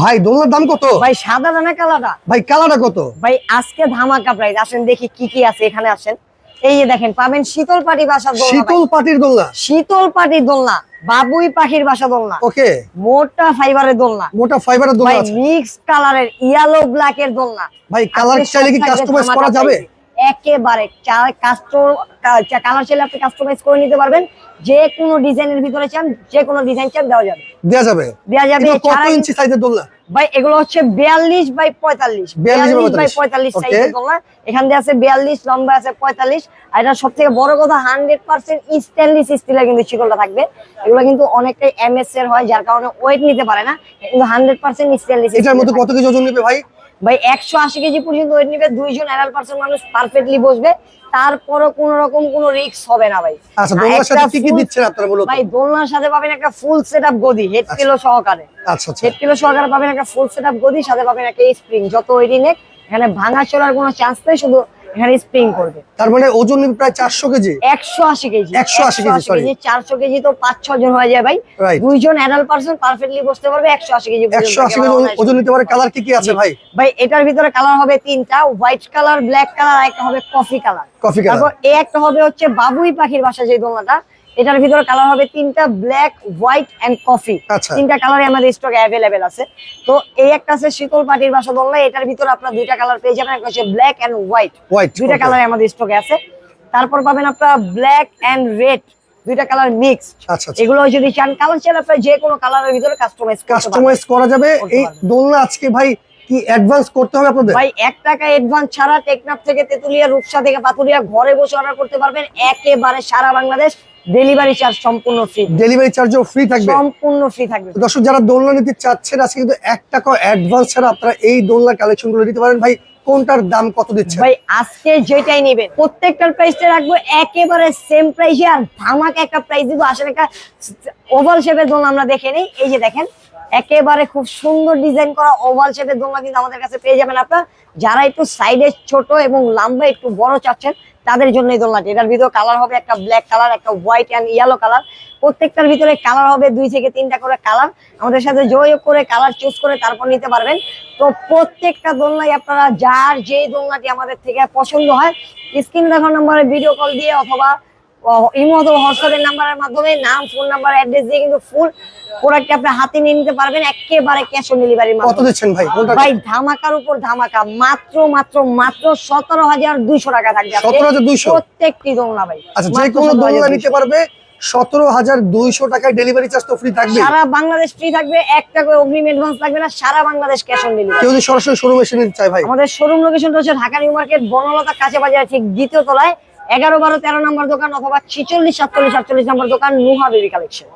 ভাই দোলনার দাম কত? ভাই সাদা না কালাটা ভাই কালারটা কত? ভাই আজকে ধামাকা প্রাইস আসেন দেখি কি কি আছে এখানে আসেন। এই যে দেখেন পাবেন শীতল পাটি বাসা দোলনা শীতল পাটির দোলনা? শীতল পাটির দোলনা বাবুই পাখির বাসা দোলনা। ওকে। মোটা ফাইবারের দোলনা। মোটা ফাইবারের দোলনা ভাই মিক্স কালারের ইয়েলো ব্ল্যাক এর দোলনা। ভাই কালার চাইলে কি কাস্টমাইজ করা যাবে। একেবারে কালার চাইলে আপনি কাস্টমাইজ করে নিতে পারবেন। যে কোনো ডিজাইনের ভিতরে চান যে কোনো ডিজাইন চান দেওয়া যাবে। দেয়া যাবে? দেওয়া যাবে কত ইঞ্চি সাইজের দোলনা? ভাই এগুলো হচ্ছে বিয়াল্লিশ বাই পঁয়তাল্লিশ। 42 বাই 45 সাইজের দোলনা। এখান দিয়ে আছে বিয়াল্লিশ লম্বা আছে পঁয়তাল্লিশ। আর এটা সব থেকে বড় কথা হান্ড্রেড পার্সেন্ট স্টেনলেস স্টিলের কিন্তু শিকলটা থাকবে। এগুলো কিন্তু অনেকটাই এমএস এর হয় যার কারণে ওয়েট নিতে পারে না। কিন্তু হান্ড্রেড পার্সেন্ট স্টেনলেস এটার মধ্যে কত কেজি ওজন নেবে ভাই? ভাই একশো আশি কেজি পর্যন্ত ওয়েট নিবে দুইজন অ্যাডাল পার্সন মানুষ পারফেক্টলি বসবে তারপরও কোন রকম কোন রিস্ক হবে না ভাই। আচ্ছা দোলনার সাথে কি কি দিচ্ছেন আপনারা বলুন ভাই দোলনার সাথে পাবেন একটা ফুল সেটআপ গদি হেড কিলো সহকারে। আচ্ছা আচ্ছা। হেড কিলো সহকারে পাবেন একটা ফুল সেটআপ গদি সাথে পাবেন একটা স্প্রিং যত ওয়েটি নেক এখানে ভাঙা চলার কোনো চান্স নেই শুধু এখানে স্প্রিং করবে। তার মানে ওজন প্রায় চারশো কেজি? একশো আশি কেজি। 180 কেজি, sorry. চারশো কেজি তো পাঁচ ছ জন হয়ে যায় ভাই. দুইজন অ্যাডাল্ট পার্সন পারফেক্টলি বসতে পারবে একশো আশি কেজি একশো আশি কেজি ওজন নিতে পারে। কালার কি কি আছে ভাই? ভাই এটার ভিতরে কালার হবে তিনটা হোয়াইট কালার ব্ল্যাক কালার আর একটা হবে কফি কালার কফি কালার। এই একটা হবে হচ্ছে বাবুই পাখির বাসা যে দোলনাটা এটার ভিতরে কালার হবে তিনটা ব্ল্যাক হোয়াইট এন্ড কফি তিনটা কালারে আমাদের স্টকে অ্যাভেলেবেল আছে। তো এই একটা আছে শীতল পাটির বাসা দোলনা এটার ভিতরে আপনার দুইটা কালার পেয়ে যাবেন একটা হচ্ছে ব্ল্যাক এন্ড হোয়াইট হোয়াইট দুইটা কালারে আমাদের স্টকে আছে। তারপর পাবেন আপনার ব্ল্যাক এন্ড রেড দুইটা কালার মিক্স আচ্ছা আচ্ছা। এগুলো যদি চান কালার চান আপনার যে কোনো কালারের ভিতরে কাস্টমাইজ কাস্টমাইজ করা যাবে। এই দোলনা আজকে ভাই কি অ্যাডভান্স করতে হবে আপনাদের? ভাই এক টাকা অ্যাডভান্স ছাড়া টেকনাফ থেকে তেতুলিয়া রূপসা থেকে পাতুলিয়া ঘরে বসে অর্ডার করতে পারবেন। একেবারে সারা বাংলাদেশ ডেলিভারি চার্জ সম্পূর্ণ ফ্রি ডেলিভারি চার্জও ফ্রি থাকবে? সম্পূর্ণ ফ্রি থাকবে। দর্শক যারা দোলনা নিতে চাচ্ছেন আজকে কিন্তু এক টাকা অ্যাডভান্স ছাড়া আপনারা এই দোলনা কালেকশনগুলো নিতে পারেন। ভাই কোনটার দাম কত দিচ্ছে ভাই আজকে যেটাই নেবেন প্রত্যেকটার প্রাইসটা রাখব একেবারে সেম প্রাইসে আর ধামাকা একটা প্রাইস দিব। আসলে একটা ওভাল শেপের দোলনা আমরা দেখে নিই। এই যে দেখেন একেবারে খুব সুন্দর ডিজাইন করা ওভাল শেপের দোলনা কিন্তু আমাদের কাছে পেয়ে যাবেন আপনার। যারা একটু সাইডে ছোট এবং লম্বা একটু বড় চাচ্ছেন, তাদের জন্য এই দোলনাটি। এটার ভিতরে কালার হবে একটা ব্ল্যাক কালার একটা হোয়াইট অ্যান্ড ইয়েলো কালার প্রত্যেকটার ভিতরে কালার হবে দুই থেকে তিনটা করে কালার আমাদের সাথে যোগাযোগ করে কালার চুজ করে তারপর নিতে পারবেন। তো প্রত্যেকটা দোলনাই আপনারা যার যে দোলনাটি আমাদের থেকে পছন্দ হয়, স্ক্রিন দেখার নাম্বারে ভিডিও কল দিয়ে অথবা ইমো অথবা হোয়াটসঅ্যাপের নাম্বারের মাধ্যমে নাম ফোন নাম্বার অ্যাড্রেস দিয়ে কিন্তু ফুল প্রোডাক্ট আপনি হাতে নিয়ে নিতে পারবেন একেবারে ক্যাশ অন ডেলিভারির কত দিচ্ছেন ভাই? ভাই ধামাকার উপর ধামাকা মাত্র মাত্র মাত্র সতেরো হাজার দুইশো টাকা থাকবে 17,200 প্রত্যেকটি দোলনা ভাই আচ্ছা যে কোনো দোলনা নিতে পারবে সতেরো হাজার দুইশো টাকায় ডেলিভারি চার্জ তো ফ্রি থাকবে সারা বাংলাদেশ ফ্রি থাকবে এক টাকা অগ্রিম অ্যাডভান্স লাগবে না সারা বাংলাদেশ ক্যাশ অন ডেলিভারি কেউ যদি সরাসরি শোরুম এসে নিতে চায় ভাই। আমাদের শোরুম লোকেশনটা হচ্ছে ঢাকা নিউ মার্কেট বনলতা কাছে বাজার ঠিক দ্বিতীয় তলায় এগারো বারো তেরো নম্বর দোকান অথবা ছিচল্লিশ সাতচল্লিশ সাতচল্লিশ নম্বর দোকান নুহা বেবি কালেকশন